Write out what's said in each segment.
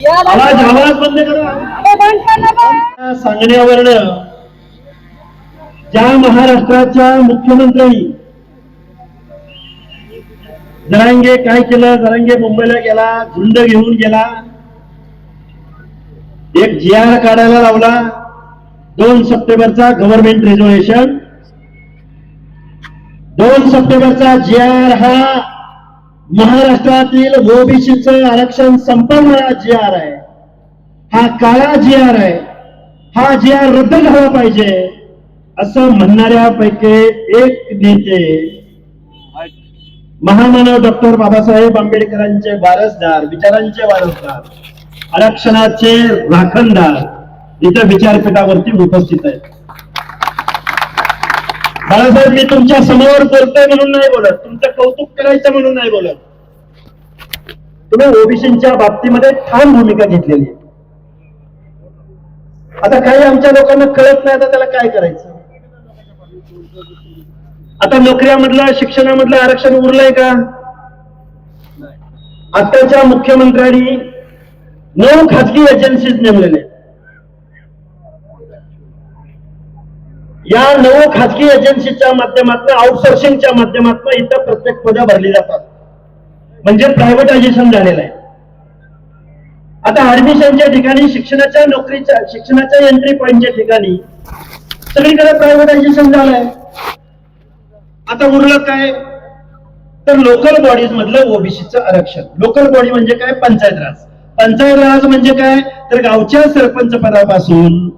आवाज आवाज बंद करा. सांगण्यावरनं ज्या महाराष्ट्राच्या मुख्यमंत्र्यांनी जरांगे काय केलं? जरांगे मुंबईला गेला झुंड घेऊन गेला एक जी आर काढायला लावला दोन सप्टेंबरचा गव्हर्नमेंट रिझर्वेशन दोन सप्टेंबरचा जी आर हा महाराष्ट्रातील ओबीसीचं आरक्षण संपवणारा जी आर आहे. हा काळा जी आर आहे. हा जी आर रद्द झाला पाहिजे असं म्हणणाऱ्यापैकी एक नेते महामानव डॉक्टर बाबासाहेब आंबेडकरांचे वारसदार विचारांचे वारसदार आरक्षणाचे राखणदार इथं विचारपीठावरती उपस्थित आहेत. बाळासाहेब मी तुमच्यासमोर बोलतोय म्हणून नाही बोलत. तुमचं कौतुक करायचं म्हणून नाही बोलत. तुम्ही ओबीसीच्या बाबतीमध्ये ठाम भूमिका घेतलेली आहे. आता काही आमच्या लोकांना कळत नाही आता त्याला काय करायचं? आता नोकऱ्यामधलं शिक्षणामधलं आरक्षण उरलंय का? आताच्या मुख्यमंत्र्यांनी नऊ खाजगी एजन्सीज नेमलेले. या नऊ खाजगी एजन्सीच्या माध्यमातून आउटसोर्सिंगच्या माध्यमातून इथं प्रत्येक पदं भरली जातात. म्हणजे प्रायव्हेटायझेशन झालेलं आहे. आता ऍडमिशनच्या ठिकाणी शिक्षणाच्या नोकरीच्या शिक्षणाच्या एंट्री पॉईंटच्या ठिकाणी सगळीकडे प्रायव्हेटायझेशन झालंय. आता उरलं काय? तर लोकल बॉडीज मधलं ओबीसीचं आरक्षण. लोकल बॉडी म्हणजे काय? पंचायत राज. पंचायत राज म्हणजे काय? तर गावच्या सरपंच पदापासून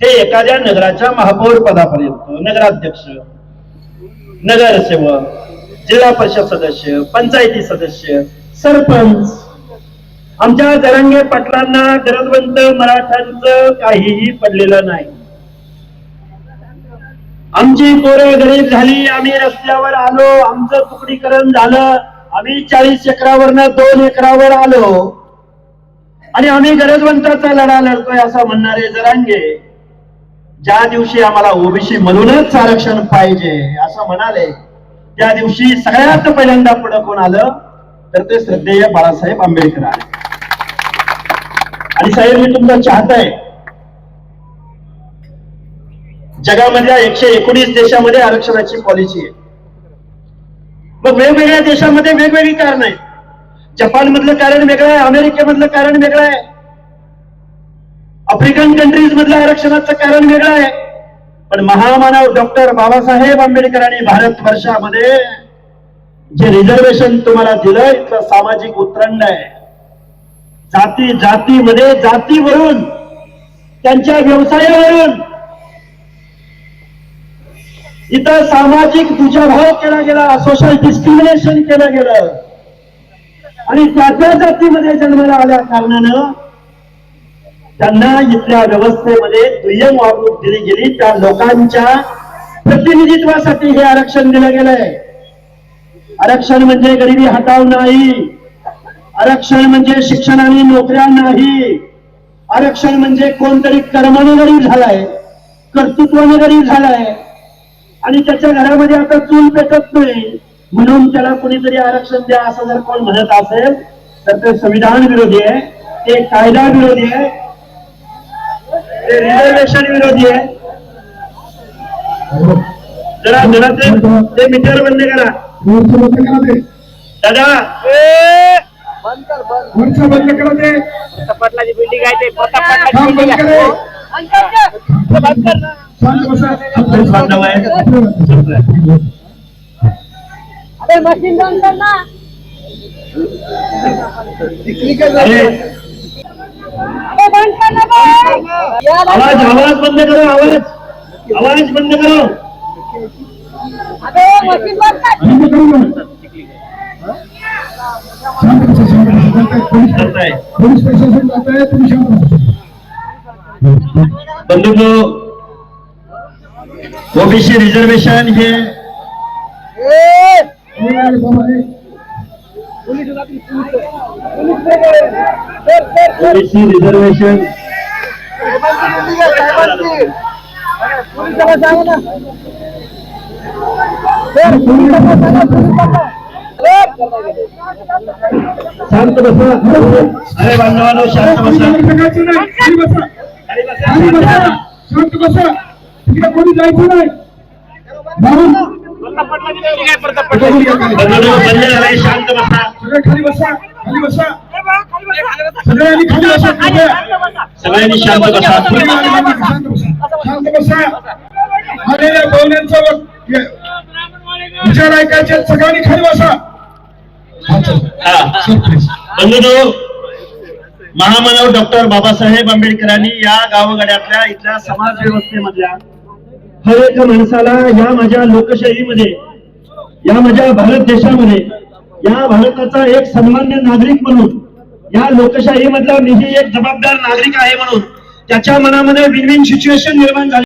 ते एखाद्या नगराच्या महापौर पदापर्यंत नगराध्यक्ष नगरसेवक जिल्हा परिषद सदस्य पंचायती सदस्य सरपंच. आमच्या जरंगे पाटलांना गरजवंत मराठ्यांचं काहीही पडलेलं नाही. आमची पोरं गरीब झाली आम्ही रस्त्यावर आलो आमचं तुकडीकरण झालं आम्ही चाळीस एकरावरनं दोन एकरावर आलो. आणि आम्ही गरजवंताचा लढा लढतोय असं म्हणणारे जरांगे ज्या दिवशी आम्हाला ओबीसी म्हणूनच आरक्षण पाहिजे असं म्हणाले त्या दिवशी सगळ्यात पहिल्यांदा पुढे कोण आलं? तर ते श्रद्धेय बाळासाहेब आंबेडकर आले. आणि साहेब मी तुमचा चाहता आहे. जगामधल्या एकशे एकोणीस देशामध्ये आरक्षणाची पॉलिसी आहे. मग वेगवेगळ्या देशामध्ये वेगवेगळी कारण आहे जपान मधलं कारण वेगळं आहे अमेरिकेमधलं कारण वेगळं आहे. आफ्रिकन कंट्रीज मधलं आरक्षणाचं कारण वेगळं आहे. पण महामानव डॉक्टर बाबासाहेब आंबेडकरांनी भारत वर्षामध्ये जे रिझर्वेशन तुम्हाला दिलं इथलं सामाजिक उतरंड आहे. जाती जातीमध्ये जातीवरून त्यांच्या व्यवसायावरून. इथं सामाजिक दुजाभाव केला गेला सोशल डिस्क्रिमिनेशन केलं गेलं. आणि त्या त्या जातीमध्ये जन्माला आल्या कारणानं त्यांना इथल्या व्यवस्थेमध्ये दुय्यम वागणूक दिली गेली. त्या लोकांच्या प्रतिनिधित्वासाठी हे आरक्षण दिलं गेलंय. आरक्षण म्हणजे गरिबी हटाव नाही. आरक्षण म्हणजे शिक्षण आणि नोकऱ्या नाही. आरक्षण म्हणजे कोणतरी कर्माने गरीब झालाय कर्तृत्वाने गरीब झालाय. आणि त्याच्या घरामध्ये आता चूल पेटत नाही. म्हणून त्याला कुणीतरी आरक्षण द्या असं जर कोण म्हणत असेल तर ते संविधान विरोधी आहे ते कायदा विरोधी आहे ते रिझर्वेशन विरोधी आहे. जरा जरा ते ते मीटर बंद करा. दादा. बंद करा ते पटलाची बिल्डिंग आहे ते पटलाची बंद बिल्डिंग करा. आहे. बंद कर. बांधव आहे. अरे मशीन बंद कर ना. आवाज़ आवाज़ बंद करो आवाज़। आवाज़ बंद करो। पुलिस प्रशासन जाता है पुलिस बंधु को ओबीसी रिजर्वेशन है। OBC reservation. शांत बसा. अरे बांधवांनो शांत बसा. सगळ्याचं नाही खाली बसा खाली बसा, खाली शांत बसा तिकडे कोणी जायचं नाही शांत बसा खाली बसा खाली बसा. सगळ्यांनी खाली बसा सगळ्या सगळ्यांनी शांत बसा. शांत बसा. आलेल्या विचार ऐकायचे सगळ्यांनी खाली बसा. बंधूंनो महामानव डॉक्टर बाबासाहेब आंबेडकरांनी या गावगाड्यातल्या इथल्या समाज व्यवस्थेमधल्या हर एक माणसाला या माझ्या लोकशाहीमध्ये या माझ्या भारत देशामध्ये या भारताचा एक सन्मान्य नागरिक म्हणून या लोकशाहीमधला मीही एक जबाबदार नागरिक आहे म्हणून त्याच्या मनामध्ये विन विन सिच्युएशन निर्माण झाली.